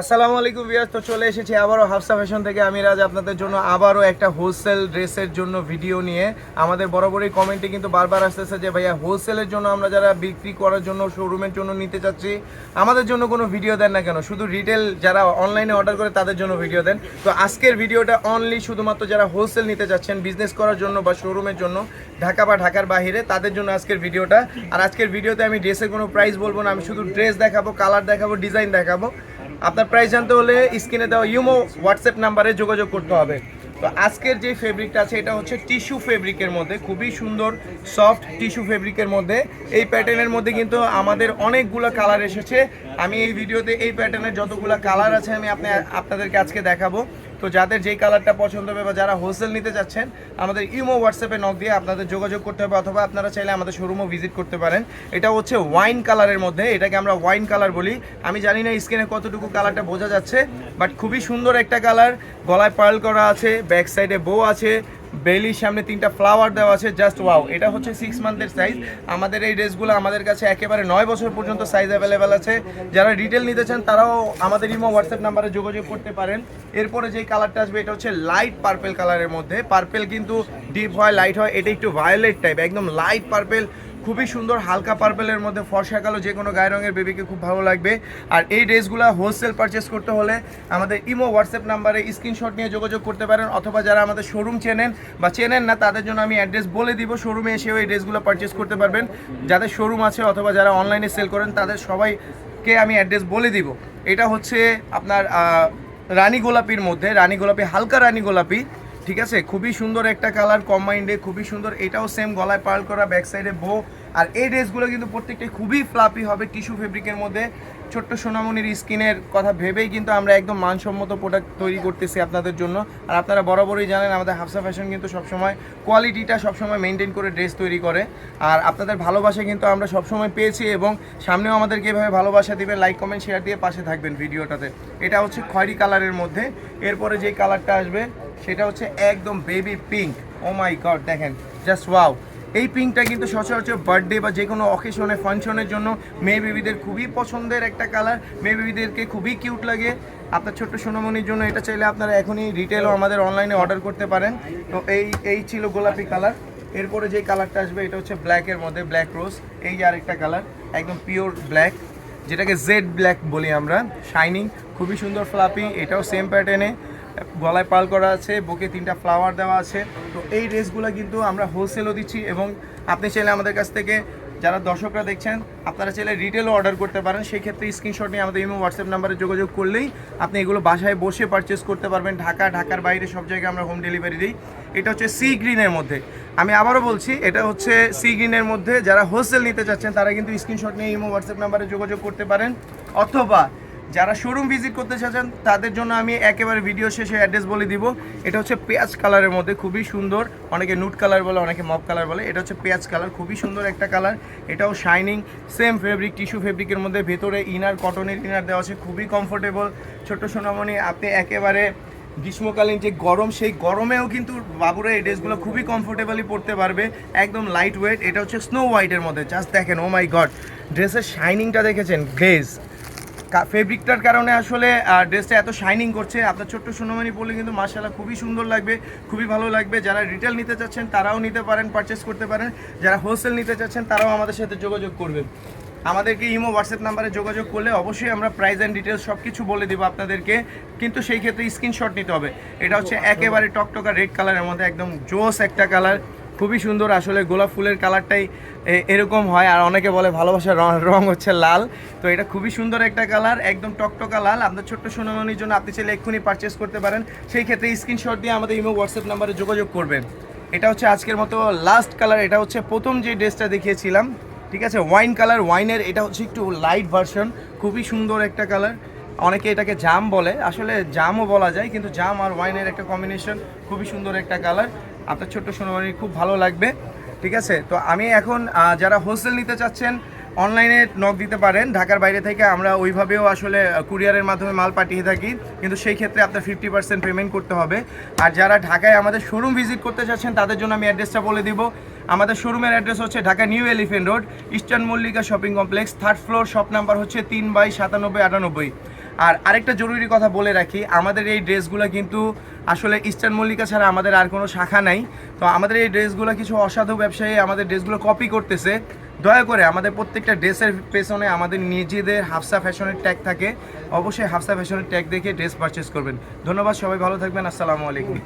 আসসালামু আলাইকুম ভিউয়ার্স, তো চলে এসেছি আবারও হাফসা ফ্যাশন থেকে। আমি রাজ আপনাদের জন্য আবারও একটা হোলসেল ড্রেসের জন্য ভিডিও নিয়ে। আমাদের বরাবরই কমেন্টে কিন্তু বারবার আসতেছে যে, ভাইয়া হোলসেলের জন্য আমরা যারা বিক্রি করার জন্য শোরুমের জন্য নিতে চাচ্ছি, আমাদের জন্য কোনো ভিডিও দেন না কেন? শুধু রিটেল যারা অনলাইনে অর্ডার করে, তাদের জন্য ভিডিও দেন। তো আজকের ভিডিওটা অনলি শুধুমাত্র যারা হোলসেল নিতে চাচ্ছেন বিজনেস করার জন্য বা শোরুমের জন্য, ঢাকা বা ঢাকার বাইরে, তাদের জন্য আজকের ভিডিওটা আর আজকের ভিডিওতে আমি ড্রেসের কোনো প্রাইস বলব না, আমি শুধু ড্রেস দেখাবো কালার দেখাবো ডিজাইন দেখাবো। আপনার প্রাইস জানতে হলে স্ক্রিনে দেওয়া ইউমো হোয়াটসঅ্যাপ নাম্বারে যোগাযোগ করতে হবে। তো আজকের যে ফেব্রিকটা আছে, এটা হচ্ছে টিস্যু ফেব্রিকের মধ্যে, খুবই সুন্দর সফট টিস্যু ফেব্রিকের মধ্যে। এই প্যাটার্নের মধ্যে কিন্তু আমাদের অনেকগুলো কালার এসেছে। আমি এই ভিডিওতে এই প্যাটার্নের যতগুলো কালার আছে, আমি আপনি, আপনাদেরকে আজকে দেখাবো। তো যাদের যেই কালারটা পছন্দ হবে বা যারা হোলসেল নিতে যাচ্ছেন, আমাদের ইমো হোয়াটসঅ্যাপে নক দিয়ে আপনাদের যোগাযোগ করতে হবে অথবা আপনারা চাইলে আমাদের শোরুমও ভিজিট করতে পারেন। এটা হচ্ছে ওয়াইন কালারের মধ্যে, এটাকে আমরা ওয়াইন কালার বলি। আমি জানি না স্ক্রিনে কতটুকু কালারটা বোঝা যাচ্ছে বাট খুবই সুন্দর একটা কালার গলায় পার্ল করা আছে ব্যাক সাইডে বো আছে বেলির সামনে তিনটা ফ্লাওয়ার দেওয়া আছে জাস্ট ওয়াও এটা হচ্ছে সিক্স মান্থের সাইজ আমাদের এই ড্রেসগুলো আমাদের কাছে একেবারে নয় বছর পর্যন্ত সাইজ অ্যাভেলেবেল আছে। যারা ডিটেল নিতে চান, তারাও আমাদের ইমো হোয়াটসঅ্যাপ নাম্বারে যোগাযোগ করতে পারেন। এরপরে যে কালারটা আসবে, এটা হচ্ছে লাইট পার্পেল কালারের মধ্যে। পার্পেল কিন্তু ডিপ হয় লাইট হয়, এটা একটু ভায়োলেট টাইপ একদম লাইট পার্পেল খুবই সুন্দর, হালকা পার্পেলের মধ্যে ফর্সা কালো যে কোনো গায়ে রঙের বেবিকে খুব ভালো লাগবে। আর এই ড্রেসগুলো হোলসেল পারচেস করতে হলে আমাদের ইমো হোয়াটসঅ্যাপ নাম্বারে স্ক্রিনশট নিয়ে যোগাযোগ করতে পারেন অথবা যারা আমাদের শোরুম চেনেন বা চেনেন না, তাদের জন্য আমি অ্যাড্রেস বলে দিব। শোরুমে এসেও এই ড্রেসগুলো পারচেস করতে পারবেন। যাদের শোরুম আছে অথবা যারা অনলাইনে সেল করেন, তাদের সবাইকে আমি অ্যাড্রেস বলে দিব। এটা হচ্ছে আপনার রানী গোলাপির মধ্যে, রানী গোলাপি, হালকা রানী গোলাপি। ঠিক আছে? খুবই সুন্দর একটা কালার কম্বাইন্ডে খুবই সুন্দর। এটাও সেম গলায় পার্ল করা ব্যাক সাইডে বো আর এই ড্রেসগুলো কিন্তু প্রত্যেকটাই খুবই ফ্লাপি হবে টিস্যু ফেব্রিকের মধ্যে। ছোট্ট সোনামণির স্কিনের কথা ভেবেই কিন্তু আমরা একদম মানসম্মত প্রোডাক্ট তৈরি করতেছি আপনাদের জন্য। আর আপনারা বরাবরই জানেন, আমাদের হাফসা ফ্যাশন কিন্তু সবসময় কোয়ালিটিটা সবসময় মেনটেন করে ড্রেস তৈরি করে। আর আপনাদের ভালোবাসা কিন্তু আমরা সবসময় পেয়েছি এবং সামনেও আমাদেরকে এভাবে ভালোবাসা দিবেন লাইক কমেন্ট শেয়ার দিয়ে পাশে থাকবেন ভিডিওটাতে। এটা হচ্ছে খয়েরি কালারের মধ্যে। এরপরে যেই কালারটা আসবে সেটা হচ্ছে একদম baby pink oh my god দেখেন জাস্ট ওয়াও এই পিঙ্কটা কিন্তু সচরাচর বার্থডে বা যে কোনো অকেশনে ফাংশনের জন্য মেয়ে বেবিদের খুবই পছন্দের একটা কালার মেয়ে বেবিদেরকে খুবই কিউট লাগে। আপনার ছোট্ট সোনামণির জন্য এটা চাইলে আপনারা এখনই রিটেলও আমাদের অনলাইনে অর্ডার করতে পারেন। তো এই এই ছিল গোলাপি কালার এরপরে যে কালারটা আসবে, এটা হচ্ছে ব্ল্যাকের মধ্যে ব্ল্যাক রোজ এই যে আরেকটা কালার একদম পিওর ব্ল্যাক যেটাকে জেড ব্ল্যাক বলি আমরা শাইনিং খুবই সুন্দর ফ্লাপি এটাও সেম প্যাটার্নে গলায় পাল করা আছে, বুকে তিনটা ফ্লাওয়ার দেওয়া আছে। তো এই ড্রেসগুলো কিন্তু আমরা হোলসেলও দিচ্ছি এবং আপনি চাইলে আমাদের কাছ থেকে, যারা দর্শকরা দেখছেন, আপনারা চাইলে রিটেলও অর্ডার করতে পারেন। সেই ক্ষেত্রে স্ক্রিনশট নিয়ে আমাদের ইমো হোয়াটসঅ্যাপ নাম্বারে যোগাযোগ করলেই আপনি এগুলো বাসায় বসে পারচেস করতে পারবেন। ঢাকা, ঢাকার বাইরে সব জায়গায় আমরা হোম ডেলিভারি দিই। এটা হচ্ছে সি গ্রিনের মধ্যে। আমি আবারও বলছি, এটা হচ্ছে সি গ্রিনের মধ্যে। যারা হোলসেল নিতে চাচ্ছেন, তারা কিন্তু স্ক্রিনশট নিয়ে ইমো হোয়াটসঅ্যাপ নাম্বারে যোগাযোগ করতে পারেন। অথবা যারা শোরুম ভিজিট করতে চাচ্ছেন, তাদের জন্য আমি একেবারে ভিডিও শেষে অ্যাড্রেস বলে দিব। এটা হচ্ছে পেঁয়াজ কালারের মধ্যে, খুবই সুন্দর। অনেকে নুট কালার বলে, অনেকে মপ কালার বলে। এটা হচ্ছে পেঁয়াজ কালার খুবই সুন্দর একটা কালার এটাও শাইনিং সেম ফেব্রিক টিস্যু ফেব্রিকের মধ্যে। ভেতরে ইনার কটনের ইনার দেওয়া আছে, খুবই কমফোর্টেবল ছোট্ট সোনামণি, আপনি একেবারে গ্রীষ্মকালীন যে গরম, সেই গরমেও কিন্তু বাবুরা এই ড্রেসগুলো খুবই কমফোর্টেবলি পরতে পারবে। একদম লাইট ওয়েট এটা হচ্ছে স্নো হোয়াইটের মধ্যে। জাস্ট দেখেন ও মাই গড ড্রেসের শাইনিংটা দেখেছেন? গ্লেজ ফেব্রিকটার কারণে আসলে ড্রেসটা এত শাইনিং করছে। আপনার ছোট্ট সোনামানি পরলে কিন্তু মার্শাল্লাহ খুবই সুন্দর লাগবে খুবই ভালো লাগবে। যারা রিটেল নিতে চাচ্ছেন তারাও নিতে পারেন পারচেস করতে পারেন। যারা হোলসেল নিতে চাচ্ছেন তারাও আমাদের সাথে যোগাযোগ করবেন। আমাদেরকে ইমো হোয়াটসঅ্যাপ নাম্বারে যোগাযোগ করলে অবশ্যই আমরা প্রাইস অ্যান্ড ডিটেলস সব কিছু বলে দেবো আপনাদেরকে। কিন্তু সেই ক্ষেত্রে স্ক্রিনশট নিতে হবে। এটা হচ্ছে একেবারে টকটকা রেড কালারের মধ্যে একদম জোস একটা কালার খুবই সুন্দর। আসলে গোলাপ ফুলের কালারটাই এরকম হয়। আর অনেকে বলে ভালোবাসার রং হচ্ছে লাল। তো এটা খুবই সুন্দর একটা কালার, একদম টকটকা লাল। আপনার ছোট্ট সোনামণির জন্য আপনি চাইলে এক্ষুনি পারচেস করতে পারেন। সেই ক্ষেত্রে স্ক্রিনশট দিয়ে আমাদের ইমো হোয়াটসঅ্যাপ নাম্বারে যোগাযোগ করবেন। এটা হচ্ছে আজকের মতো লাস্ট কালার এটা হচ্ছে প্রথম যে ড্রেসটা দেখিয়েছিলাম। ঠিক আছে? ওয়াইন কালার ওয়াইনের এটা হচ্ছে একটু লাইট ভার্সন খুবই সুন্দর একটা কালার অনেকে এটাকে জাম বলে। আসলে জামও বলা যায়, কিন্তু জাম আর ওয়াইনের একটা কম্বিনেশন খুবই সুন্দর একটা কালার আপনার ছোট্ট সোনামানির খুব ভালো লাগবে, ঠিক আছে? তো আমি এখন যারা হোলসেল নিতে চাচ্ছেন, অনলাইনে নক দিতে পারেন। ঢাকার বাইরে থেকে আমরা ওইভাবেও আসলে কুরিয়ারের মাধ্যমে মাল পাঠিয়ে থাকি। কিন্তু সেই ক্ষেত্রে আপনার ফিফটি পার্সেন্ট পেমেন্ট করতে হবে। আর যারা ঢাকায় আমাদের শোরুম ভিজিট করতে চাচ্ছেন, তাদের জন্য আমি অ্যাড্রেসটা বলে দিব। আমাদের শোরুমের অ্যাড্রেস হচ্ছে Dhaka New Elephant Road Eastern Mallika Shopping Complex third floor shop number হচ্ছে তিন বাই সাতানব্বই আটানব্বই। আর আরেকটা জরুরি কথা বলে রাখি, আমাদের এই ড্রেসগুলো কিন্তু আসলে ইস্টার্ন মল্লিকা ছাড়া আমাদের আর কোনো শাখা নাই। তো আমাদের এই ড্রেসগুলো কিছু অসাধু ব্যবসায়ী আমাদের ড্রেসগুলো কপি করতেছে। দয়া করে আমাদের প্রত্যেকটা ড্রেসের পেছনে আমাদের নিজেদের হাফসা ফ্যাশনের ট্যাগ থাকে। অবশ্যই হাফসা ফ্যাশনের ট্যাগ দেখে ড্রেস পারচেস করবেন। ধন্যবাদ, সবাই ভালো থাকবেন, আসসালামু আলাইকুম।